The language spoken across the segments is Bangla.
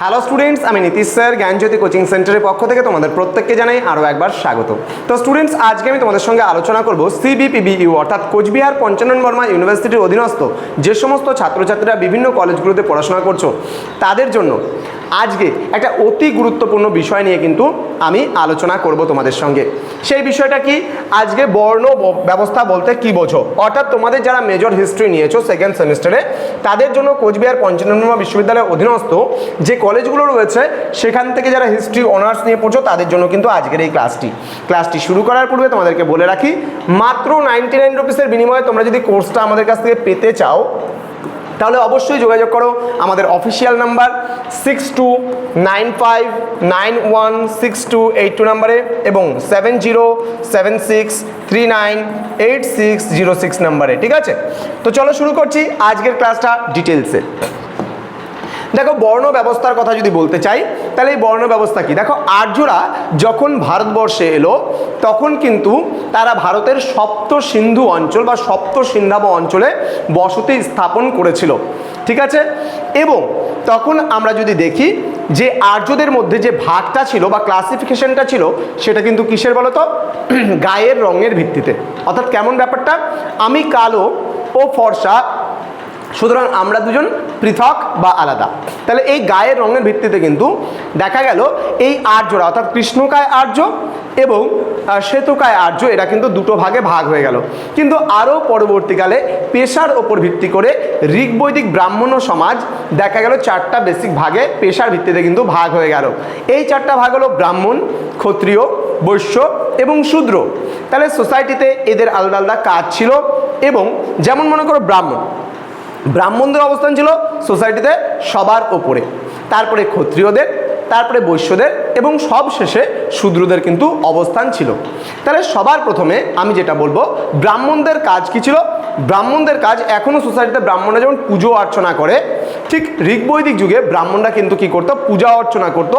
হ্যালো স্টুডেন্টস আমি নীতিশ স্যার, জ্ঞানজ্যোতি কোচিং সেন্টারের পক্ষ থেকে তোমাদের প্রত্যেককে জানাই আরও একবার স্বাগত। তো স্টুডেন্টস আজকে আমি তোমাদের সঙ্গে আলোচনা করব সিবিপিবিইউ অর্থাৎ কোচবিহার পঞ্চানন বর্মা ইউনিভার্সিটির অধীনস্থ যে সমস্ত ছাত্রছাত্রীরা বিভিন্ন কলেজগুলোতে পড়াশোনা করছ, তাদের জন্য আজকে একটা অতি গুরুত্বপূর্ণ বিষয় নিয়ে কিন্তু আমি আলোচনা করব তোমাদের সঙ্গে। সেই বিষয়টা কি? আজকে বর্ণ ব্যবস্থা বলতে কি বোঝো? অর্থাৎ তোমাদের যারা মেজর হিস্ট্রি নিয়েছো সেকেন্ড সেমিস্টারে তাদের জন্য কোচবিহার পঞ্চানন বিশ্ববিদ্যালয়ের অধীনস্থ যে কলেজগুলো রয়েছে, সেখান থেকে যারা হিস্ট্রি অনার্স নিয়ে পড়ছো, তাদের জন্য কিন্তু আজকের এই ক্লাসটি ক্লাসটি শুরু করার পূর্বে তোমাদেরকে বলে রাখি, মাত্র নাইনটি নাইন রুপিসের বিনিময়ে তোমরা যদি কোর্সটা আমাদের কাছ থেকে পেতে চাও, তাহলে অবশ্যই যোগাযোগ করো। আমাদের official number six two nine five nine one six two eight two নাম্বারে এবং seven zero seven six three nine eight six zero six নাম্বারে, ঠিক আছে? তো চলো শুরু করছি আজকের ক্লাসটা ডিটেলসে দেখো, বর্ণ ব্যবস্থার কথা যদি বলতে চাই, তাহলে এই বর্ণ ব্যবস্থা কি? দেখো, আর্যরা যখন ভারতবর্ষে এলো, তখন কিন্তু তারা ভারতের সপ্ত সিন্ধু অঞ্চল বা সপ্ত সিন্ধাব অঞ্চলে বসতি স্থাপন করেছিল। ঠিক আছে? এবং তখন আমরা যদি দেখি যে আর্যদের মধ্যে যে ভাগটা ছিল বা ক্লাসিফিকেশনটা ছিল, সেটা কিন্তু কিসের বলতো গায়ের রঙের ভিত্তিতে। অর্থাৎ কেমন ব্যাপারটা? আমি কালো ও ফর্সা সুতরাং আমরা দুজন পৃথক বা আলাদা। তাহলে এই গায়ের রঙের ভিত্তিতে কিন্তু দেখা গেল এই আর্যরা অর্থাৎ কৃষ্ণকায় আর্য এবং শ্বেতকায় আর্য, এরা কিন্তু দুটো ভাগে ভাগ হয়ে গেল। কিন্তু আরও পরবর্তীকালে পেশার ওপর ভিত্তি করে ঋগ বৈদিক ব্রাহ্মণ সমাজ দেখা গেল চারটা বেসিক ভাগে পেশার ভিত্তিতে কিন্তু ভাগ হয়ে গেল। এই চারটা ভাগ হলো ব্রাহ্মণ, ক্ষত্রিয়, বৈশ্য এবং শূদ্র। তাহলে সোসাইটিতে এদের আলাদা আলাদা কাজ ছিল এবং যেমন মনে করো ব্রাহ্মণ ব্রাহ্মণদের অবস্থান ছিল সোসাইটিতে সবার ওপরে, তারপরে ক্ষত্রিয়দের, তারপরে বৈশ্যদের এবং সব শেষে শূদ্রদের কিন্তু অবস্থান ছিল। তাহলে সবার প্রথমে আমি যেটা বলব, ব্রাহ্মণদের কাজ কি ছিল? ব্রাহ্মণদের কাজ এখনও সোসাইটিতে ব্রাহ্মণরা যেমন পুজো অর্চনা করে, ঠিক ঋগ্বৈদিক যুগে ব্রাহ্মণরা কিন্তু কি করতো? পূজা অর্চনা করত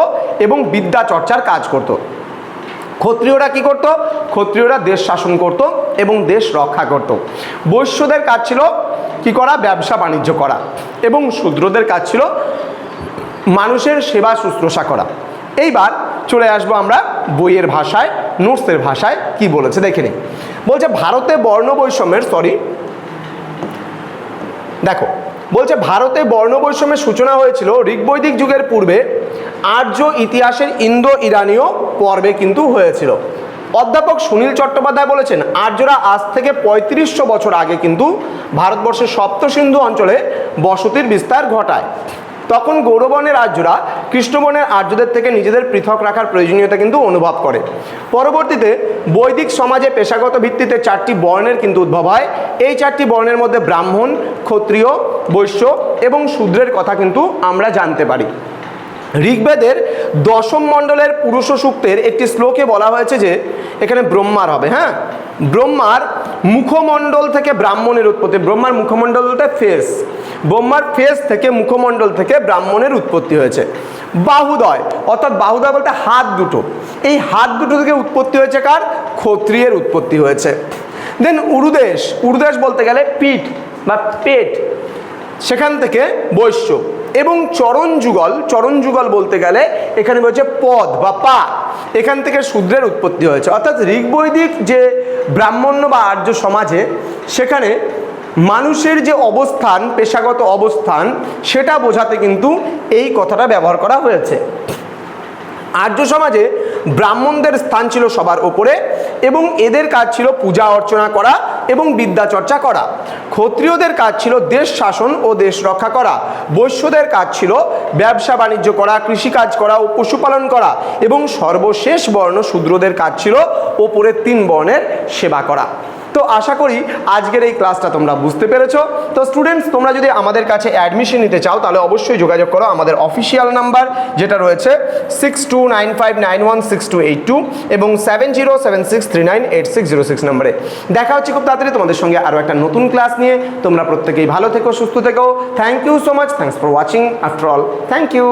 এবং বিদ্যা চর্চার কাজ করত। ক্ষত্রিয়রা কি করত? ক্ষত্রিয়রা দেশ শাসন করত এবং দেশ রক্ষা করত। বৈশ্যদের কাজ ছিল কি করা? ব্যবসা বাণিজ্য করা। এবং শূদ্রদের কাজ ছিল মানুষের সেবা শুশ্রূষা করা। এইবার চলে আসব আমরা বইয়ের ভাষায়, নোটসের ভাষায়, কি বলেছে দেখে নিই। বলছে, ভারতে বর্ণ বৈষম্যের সরি দেখো, বলছে, ভারতে বর্ণ বৈষম্যের সূচনা হয়েছিল ঋগ্বৈদিক যুগের পূর্বে। আর্য ইতিহাসের ইন্দো ইরানীয় পর্বে কিন্তু হয়েছিল। অধ্যাপক সুনীল চট্টোপাধ্যায় বলেছেন, আর্যরা আজ থেকে পঁয়ত্রিশশো বছর আগে কিন্তু ভারতবর্ষের সপ্তসিন্ধু অঞ্চলে বসতির বিস্তার ঘটায়। তখন গৌরবর্ণের আর্যরা কৃষ্ণবর্ণের আর্যদের থেকে নিজেদের পৃথক রাখার প্রয়োজনীয়তা কিন্তু অনুভব করে। পরবর্তীতে বৈদিক সমাজে পেশাগত ভিত্তিতে চারটি বর্ণের কিন্তু উদ্ভব হয়। এই চারটি বর্ণের মধ্যে ব্রাহ্মণ, ক্ষত্রিয়, বৈশ্য এবং শূদ্রের কথা কিন্তু আমরা জানতে পারি। ঋগ্বেদের দশম মণ্ডলের পুরুষ সূক্তের একটি শ্লোকে বলা হয়েছে যে, এখানে ব্রহ্মার হবে হ্যাঁ? ব্রহ্মার মুখমণ্ডল থেকে ব্রাহ্মণের উৎপত্তি, ব্রহ্মার মুখমণ্ডল বলতে ফেস, ব্রহ্মার ফেস থেকে মুখমণ্ডল থেকে ব্রাহ্মণের উৎপত্তি হয়েছে। বাহুদয়, অর্থাৎ বাহুদয় বলতে হাত দুটো, এই হাত দুটো থেকে উৎপত্তি হয়েছে কার? ক্ষত্রিয়ের উৎপত্তি হয়েছে। দেন উরুদেশ উরুদেশ বলতে গেলে পিঠ বা পেট, সেখান থেকে বৈশ্য। এবং চরণ যুগল চরণ যুগল বলতে গেলে এখানে বলছে পদ বা পা। এখান থেকে শূদ্রের উৎপত্তি হয়েছে। অর্থাৎ ঋগ্বৈদিক যে ব্রাহ্মণ্য বা আর্য সমাজে, সেখানে মানুষের যে অবস্থান, পেশাগত অবস্থান, সেটা বোঝাতে কিন্তু এই কথাটা ব্যবহার করা হয়েছে। আর্য সমাজে ব্রাহ্মণদের স্থান ছিল সবার ওপরে এবং এদের কাজ ছিল পূজা অর্চনা করা এবং বিদ্যা চর্চা করা। ক্ষত্রিয়দের কাজ ছিল দেশ শাসন ও দেশ রক্ষা করা। বৈশ্যদের কাজ ছিল ব্যবসা বাণিজ্য করা, কৃষিকাজ করা ও পশুপালন করা এবং সর্বশেষ বর্ণ শূদ্রদের কাজ ছিল ওপরের তিন বর্ণের সেবা করা। তো আশা করি আজকের এই ক্লাসটা তোমরা বুঝতে পেরেছ। তো স্টুডেন্টস তোমরা যদি আমাদের কাছে অ্যাডমিশন নিতে চাও, তাহলে অবশ্যই যোগাযোগ করো। আমাদের অফিসিয়াল নাম্বার যেটা রয়েছে six two nine five nine one six two eight two এবং seven zero seven six nine eight six zero six নাম্বারে। দেখা হচ্ছে খুব তাড়াতাড়ি তোমাদের সঙ্গে আরও একটা নতুন ক্লাস নিয়ে। তোমরা প্রত্যেকেই ভালো থেকো, সুস্থ থেকো। Thank you so much thanks for watching after all thank you